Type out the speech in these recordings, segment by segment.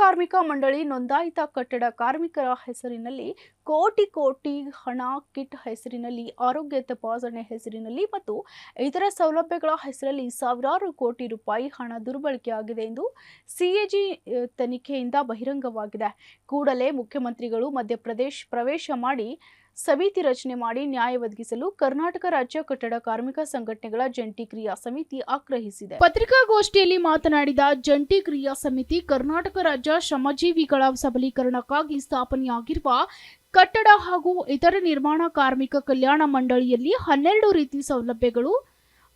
ಕಾರ್ಮಿಕ ಮಂಡಳಿ ನೋಂದಾಯಿತ ಕಟ್ಟಡ ಕಾರ್ಮಿಕರ ಹೆಸರಿನಲ್ಲಿ ಕೋಟಿ ಕೋಟಿ ಹಣ ಕಿಟ್ ಹೆಸರಿನಲ್ಲಿ, ಆರೋಗ್ಯ ತಪಾಸಣೆ ಹೆಸರಿನಲ್ಲಿ ಮತ್ತು ಇತರ ಸೌಲಭ್ಯಗಳ ಹೆಸರಲ್ಲಿ ಸಾವಿರಾರು ಕೋಟಿ ರೂಪಾಯಿ ಹಣ ದುರ್ಬಳಕೆಯಾಗಿದೆ ಎಂದು ಸಿಎಜಿ ತನಿಖೆಯಿಂದ ಬಹಿರಂಗವಾಗಿದೆ. ಕೂಡಲೇ ಮುಖ್ಯಮಂತ್ರಿಗಳು ಮಧ್ಯಪ್ರದೇಶ ಪ್ರವೇಶ ಮಾಡಿ ಸಮಿತಿ ರಚನೆ ಮಾಡಿ ನ್ಯಾಯ ಒದಗಿಸಲು ಕರ್ನಾಟಕ ರಾಜ್ಯ ಕಟ್ಟಡ ಕಾರ್ಮಿಕ ಸಂಘಟನೆಗಳ ಜಂಟಿ ಕ್ರಿಯಾ ಸಮಿತಿ ಆಗ್ರಹಿಸಿದೆ. ಪತ್ರಿಕಾಗೋಷ್ಠಿಯಲ್ಲಿ ಮಾತನಾಡಿದ ಜಂಟಿ ಕ್ರಿಯಾ ಸಮಿತಿ ಕರ್ನಾಟಕ ರಾಜ್ಯ ಶ್ರಮಜೀವಿಗಳ ಸಬಲೀಕರಣಕ್ಕಾಗಿ ಸ್ಥಾಪನೆಯಾಗಿರುವ ಕಟ್ಟಡ ಹಾಗೂ ಇತರ ನಿರ್ಮಾಣ ಕಾರ್ಮಿಕ ಕಲ್ಯಾಣ ಮಂಡಳಿಯಲ್ಲಿ ಹನ್ನೆರಡು ರೀತಿ ಸೌಲಭ್ಯಗಳು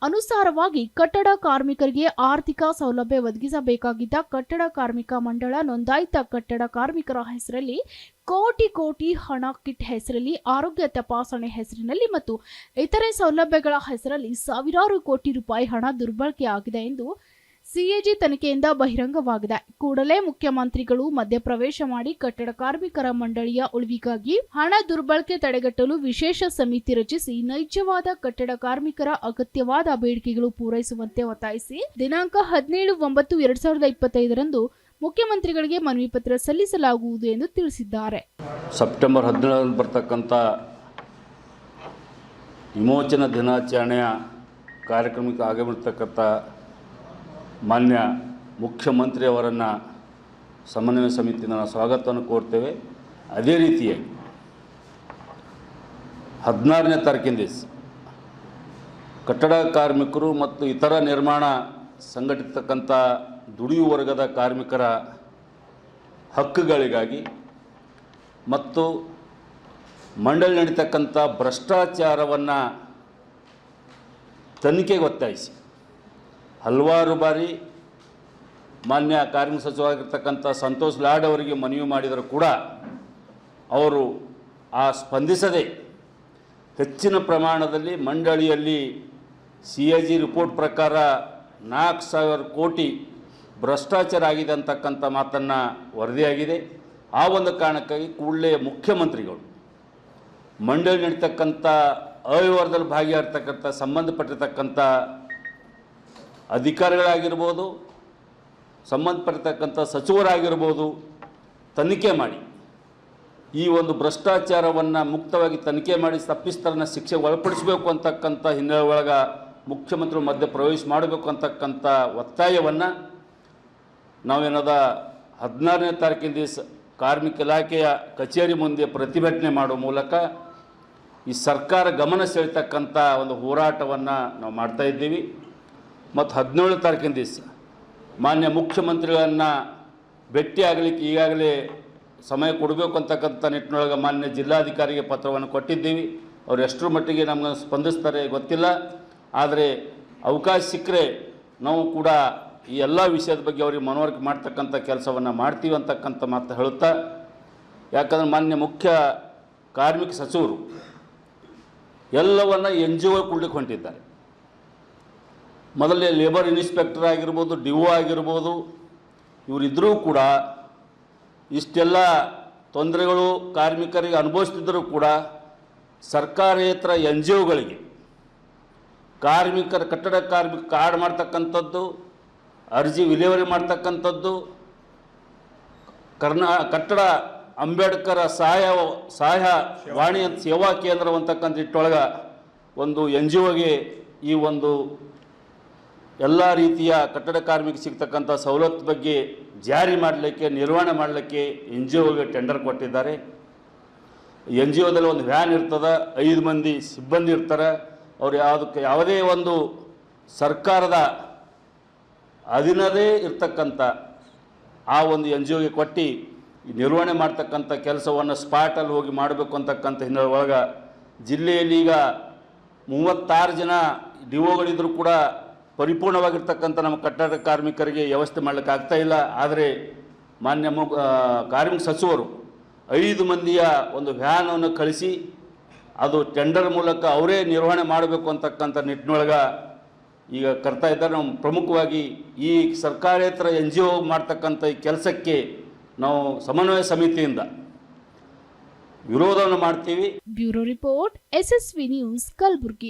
ಅನುಸಾರವಾಗಿ ಕಟ್ಟಡ ಕಾರ್ಮಿಕರಿಗೆ ಆರ್ಥಿಕ ಸೌಲಭ್ಯ ಒದಗಿಸಬೇಕಾಗಿದ್ದ ಕಟ್ಟಡ ಕಾರ್ಮಿಕ ಮಂಡಳ ನೋಂದಾಯಿತ ಕಟ್ಟಡ ಕಾರ್ಮಿಕರ ಹೆಸರಲ್ಲಿ ಕೋಟಿ ಕೋಟಿ ಹಣ ಕಿಟ್ ಹೆಸರಲ್ಲಿ, ಆರೋಗ್ಯ ತಪಾಸಣೆ ಹೆಸರಿನಲ್ಲಿ ಮತ್ತು ಇತರೆ ಸೌಲಭ್ಯಗಳ ಹೆಸರಲ್ಲಿ ಸಾವಿರಾರು ಕೋಟಿ ರೂಪಾಯಿ ಹಣ ದುರ್ಬಳಕೆಯಾಗಿದೆ ಎಂದು ಸಿಎಜಿ ತನಿಖೆಯಿಂದ ಬಹಿರಂಗವಾಗಿದೆ. ಕೂಡಲೇ ಮುಖ್ಯಮಂತ್ರಿಗಳು ಮಧ್ಯಪ್ರವೇಶ ಮಾಡಿ ಕಟ್ಟಡ ಕಾರ್ಮಿಕರ ಮಂಡಳಿಯ ಉಳಿವಿಗಾಗಿ ಹಣ ದುರ್ಬಳಕೆ ತಡೆಗಟ್ಟಲು ವಿಶೇಷ ಸಮಿತಿ ರಚಿಸಿ ನೈಜವಾದ ಕಟ್ಟಡ ಕಾರ್ಮಿಕರ ಅಗತ್ಯವಾದ ಬೇಡಿಕೆಗಳು ಪೂರೈಸುವಂತೆ ಒತ್ತಾಯಿಸಿ ದಿನಾಂಕ ಹದಿನೇಳು ಒಂಬತ್ತು ಎರಡ್ ಸಾವಿರದ ಇಪ್ಪತ್ತೈದರಂದು ಮುಖ್ಯಮಂತ್ರಿಗಳಿಗೆ ಮನವಿ ಪತ್ರ ಸಲ್ಲಿಸಲಾಗುವುದು ಎಂದು ತಿಳಿಸಿದ್ದಾರೆ. ಸೆಪ್ಟೆಂಬರ್ ಹದಿನೇಳರಂದು ಬರ್ತಕ್ಕಂಥ ವಿಮೋಚನಾ ದಿನಾಚರಣೆಯ ಕಾರ್ಯಕ್ರಮಕ್ಕೆ ಆಗಮಿರ್ತಕ್ಕಂಥ ಮಾನ್ಯ ಮುಖ್ಯಮಂತ್ರಿಯವರನ್ನು ಸಮನ್ವಯ ಸಮಿತಿಯಿಂದ ನಾವು ಸ್ವಾಗತವನ್ನು ಕೋರ್ತೇವೆ. ಅದೇ ರೀತಿಯಾಗಿ ಹದಿನಾರನೇ ತಾರೀಕಿನ ದಿವಸ ಕಟ್ಟಡ ಕಾರ್ಮಿಕರು ಮತ್ತು ಇತರ ನಿರ್ಮಾಣ ಸಂಘಟಿತಕ್ಕಂಥ ದುಡಿಯುವ ವರ್ಗದ ಕಾರ್ಮಿಕರ ಹಕ್ಕುಗಳಿಗಾಗಿ ಮತ್ತು ಮಂಡಳಿ ನಡೀತಕ್ಕಂಥ ಭ್ರಷ್ಟಾಚಾರವನ್ನು ತನಿಖೆಗೆ ಒತ್ತಾಯಿಸಿ. ಹಲವಾರು ಬಾರಿ ಮಾನ್ಯ ಕಾರ್ಮಿಕ ಸಚಿವರಾಗಿರ್ತಕ್ಕಂಥ ಸಂತೋಷ್ ಲಾಡ್ ಅವರಿಗೆ ಮನವಿ ಮಾಡಿದರೂ ಕೂಡ ಅವರು ಆ ಸ್ಪಂದಿಸದೆ ಹೆಚ್ಚಿನ ಪ್ರಮಾಣದಲ್ಲಿ ಮಂಡಳಿಯಲ್ಲಿ ಸಿ ಎ ಜಿ ರಿಪೋರ್ಟ್ ಪ್ರಕಾರ ನಾಲ್ಕು ಸಾವಿರ ಕೋಟಿ ಭ್ರಷ್ಟಾಚಾರ ಆಗಿದೆ ಅಂತಕ್ಕಂಥ ಮಾತನ್ನು ವರದಿಯಾಗಿದೆ. ಆ ಒಂದು ಕಾರಣಕ್ಕಾಗಿ ಕೂಡಲೇ ಮುಖ್ಯಮಂತ್ರಿಗಳು, ಮಂಡಳಿ ನಡೀತಕ್ಕಂಥ ಅವ್ಯವಹಾರದಲ್ಲಿ ಭಾಗಿಯಾಗಿರ್ತಕ್ಕಂಥ, ಸಂಬಂಧಪಟ್ಟಿರ್ತಕ್ಕಂಥ ಅಧಿಕಾರಿಗಳಾಗಿರ್ಬೋದು ಸಂಬಂಧಪಟ್ಟಿರ್ತಕ್ಕಂಥ ಸಚಿವರಾಗಿರ್ಬೋದು, ತನಿಖೆ ಮಾಡಿ. ಈ ಒಂದು ಭ್ರಷ್ಟಾಚಾರವನ್ನು ಮುಕ್ತವಾಗಿ ತನಿಖೆ ಮಾಡಿ ತಪ್ಪಿಸ್ತರನ್ನ ಶಿಕ್ಷೆ ಒಳಪಡಿಸಬೇಕು ಅಂತಕ್ಕಂಥ ಹಿನ್ನೆಲೆ ಒಳಗೆ ಮುಖ್ಯಮಂತ್ರಿ ಮಧ್ಯ ಪ್ರವೇಶ ಮಾಡಬೇಕು ಅಂತಕ್ಕಂಥ ಒತ್ತಾಯವನ್ನು ನಾವೇನದ ಹದಿನಾರನೇ ತಾರೀಕಿನ ದಿವಸ ಕಾರ್ಮಿಕ ಇಲಾಖೆಯ ಕಚೇರಿ ಮುಂದೆ ಪ್ರತಿಭಟನೆ ಮಾಡುವ ಮೂಲಕ ಈ ಸರ್ಕಾರ ಗಮನ ಸೆಳೆತಕ್ಕಂಥ ಒಂದು ಹೋರಾಟವನ್ನು ನಾವು ಮಾಡ್ತಾ ಇದ್ದೀವಿ. ಮತ್ತು ಹದಿನೇಳು ತಾರೀಕಿನ ದಿವಸ. ಮಾನ್ಯ ಮುಖ್ಯಮಂತ್ರಿಗಳನ್ನು ಭೇಟಿಯಾಗಲಿಕ್ಕೆ ಈಗಾಗಲೇ ಸಮಯ ಕೊಡಬೇಕು ಅಂತಕ್ಕಂಥ ನಿಟ್ಟಿನೊಳಗೆ ಮಾನ್ಯ ಜಿಲ್ಲಾಧಿಕಾರಿಗೆ ಪತ್ರವನ್ನು ಕೊಟ್ಟಿದ್ದೀವಿ. ಅವ್ರು ಎಷ್ಟರ ಮಟ್ಟಿಗೆ ನಮಗೆ ಸ್ಪಂದಿಸ್ತಾರೆ ಗೊತ್ತಿಲ್ಲ. ಆದರೆ ಅವಕಾಶ ಸಿಕ್ಕರೆ ನಾವು ಕೂಡ ಈ ಎಲ್ಲ ವಿಷಯದ ಬಗ್ಗೆ ಅವರಿಗೆ ಮನವರಿಕೆ ಮಾಡ್ತಕ್ಕಂಥ ಕೆಲಸವನ್ನು ಮಾಡ್ತೀವಿ ಅಂತಕ್ಕಂಥ ಮಾತು ಹೇಳುತ್ತಾ, ಯಾಕಂದ್ರೆ ಮಾನ್ಯ ಮುಖ್ಯ ಕಾರ್ಮಿಕ ಸಚಿವರು ಎಲ್ಲವನ್ನು ಎನ್ ಜಿ ಒ ಕೊಡ್ಲಿಕ್ಕೆ ಹೊಂಟಿದ್ದಾರೆ. ಮೊದಲೇ ಲೇಬರ್ ಇನ್ಸ್ಪೆಕ್ಟರ್ ಆಗಿರ್ಬೋದು ಡಿ ಒ ಆಗಿರ್ಬೋದು ಇವರಿದ್ದರೂ ಕೂಡ ಇಷ್ಟೆಲ್ಲ ತೊಂದರೆಗಳು ಕಾರ್ಮಿಕರಿಗೆ ಅನುಭವಿಸ್ತಿದ್ದರೂ ಕೂಡ ಸರ್ಕಾರೇತರ ಎನ್ ಜಿ ಒಗಳಿಗೆ ಕಾರ್ಮಿಕರ, ಕಟ್ಟಡ ಕಾರ್ಮಿಕ ಕಾರ್ಡ್ ಮಾಡ್ತಕ್ಕಂಥದ್ದು, ಅರ್ಜಿ ವಿಲೇವರಿ ಮಾಡ್ತಕ್ಕಂಥದ್ದು, ಕರ್ನಾ, ಕಟ್ಟಡ ಅಂಬೇಡ್ಕರ್ ಸಹಾಯ ಸಹಾಯ ವಾಣಿ ಸೇವಾ ಕೇಂದ್ರ ಅಂತಕ್ಕಂಥ ಇಟ್ಟೊಳಗೆ ಒಂದು ಎನ್ ಜಿ ಒಗೆ ಈ ಒಂದು ಎಲ್ಲ ರೀತಿಯ ಕಟ್ಟಡ ಕಾರ್ಮಿಕ ಸಿಗ್ತಕ್ಕಂಥ ಸವಲತ್ತು ಬಗ್ಗೆ ಜಾರಿ ಮಾಡಲಿಕ್ಕೆ, ನಿರ್ವಹಣೆ ಮಾಡಲಿಕ್ಕೆ ಎನ್ ಜಿ ಒಗೆ ಟೆಂಡರ್ ಕೊಟ್ಟಿದ್ದಾರೆ. ಎನ್ ಜಿ ಒದಲ್ಲಿ ಒಂದು ವ್ಯಾನ್ ಇರ್ತದೆ, ಐದು ಮಂದಿ ಸಿಬ್ಬಂದಿ ಇರ್ತಾರೆ. ಅವ್ರು ಯಾವುದಕ್ಕೆ, ಯಾವುದೇ ಒಂದು ಸರ್ಕಾರದ ಅಧೀನದೇ ಇರ್ತಕ್ಕಂಥ ಆ ಒಂದು ಎನ್ ಜಿ ಒಗೆ ಕೊಟ್ಟು ನಿರ್ವಹಣೆ ಮಾಡ್ತಕ್ಕಂಥ ಕೆಲಸವನ್ನು ಸ್ಪಾಟಲ್ಲಿ ಹೋಗಿ ಮಾಡಬೇಕು ಅಂತಕ್ಕಂಥ ಹಿನ್ನೆಲೆ ಒಳಗೆ ಜಿಲ್ಲೆಯಲ್ಲಿ ಈಗ ಮೂವತ್ತಾರು ಜನ ಡಿ ಒಗಳಿದ್ದರೂ ಕೂಡ ಪರಿಪೂರ್ಣವಾಗಿರ್ತಕ್ಕಂಥ ನಮ್ಮ ಕಟ್ಟಡ ಕಾರ್ಮಿಕರಿಗೆ ವ್ಯವಸ್ಥೆ ಮಾಡಲಿಕ್ಕೆ ಆಗ್ತಾ ಇಲ್ಲ. ಆದರೆ ಮಾನ್ಯ ಮು ಕಾರ್ಮಿಕ ಸಚಿವರು ಐದು ಮಂದಿಯ ಒಂದು ವ್ಯಾನನ್ನು ಕಳಿಸಿ ಅದು ಟೆಂಡರ್ ಮೂಲಕ ಅವರೇ ನಿರ್ವಹಣೆ ಮಾಡಬೇಕು ಅಂತಕ್ಕಂಥ ನಿಟ್ಟಿನೊಳಗೆ ಈಗ ಕರ್ತಾ ಇದ್ದಾರೆ. ನಾವು ಪ್ರಮುಖವಾಗಿ ಈ ಸರ್ಕಾರೇತರ ಎನ್ ಜಿ ಒ ಮಾಡ್ತಕ್ಕಂಥ ಈ ಕೆಲಸಕ್ಕೆ ನಾವು ಸಮನ್ವಯ ಸಮಿತಿಯಿಂದ ವಿರೋಧವನ್ನು ಮಾಡ್ತೀವಿ. Bureau report, SSV news, Kalaburagi.